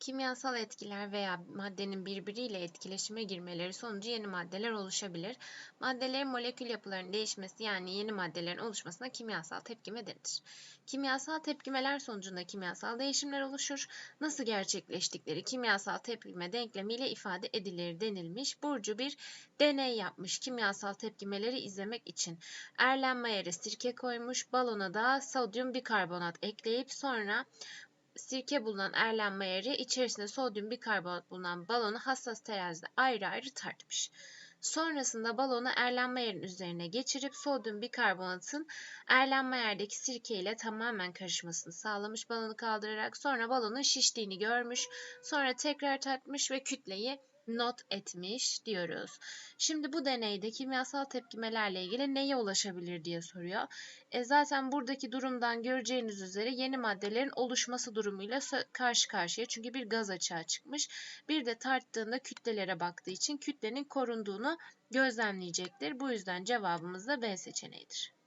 Kimyasal etkiler veya maddenin birbiriyle etkileşime girmeleri sonucu yeni maddeler oluşabilir. Maddelerin molekül yapılarının değişmesi yani yeni maddelerin oluşmasına kimyasal tepkime denir. Kimyasal tepkimeler sonucunda kimyasal değişimler oluşur. Nasıl gerçekleştikleri kimyasal tepkime denklemiyle ifade edilir denilmiş. Burcu bir deney yapmış kimyasal tepkimeleri izlemek için. Erlenmeyer'e sirke koymuş, balona da sodyum bikarbonat ekleyip sonra sirke bulunan erlenmeyeri içerisinde sodyum bikarbonat bulunan balonu hassas terazide ayrı ayrı tartmış. Sonrasında balonu erlenmeyerin üzerine geçirip sodyum bikarbonatın erlenmeyerdeki sirke ile tamamen karışmasını sağlamış balonu kaldırarak sonra balonun şiştiğini görmüş. Sonra tekrar tartmış ve kütleyi not etmiş diyoruz. Şimdi bu deneyde kimyasal tepkimelerle ilgili neye ulaşabilir diye soruyor. E zaten buradaki durumdan göreceğiniz üzere yeni maddelerin oluşması durumuyla karşı karşıya. Çünkü bir gaz açığa çıkmış. Bir de tarttığında kütlelere baktığı için kütlenin korunduğunu gözlemleyecektir. Bu yüzden cevabımız da B seçeneğidir.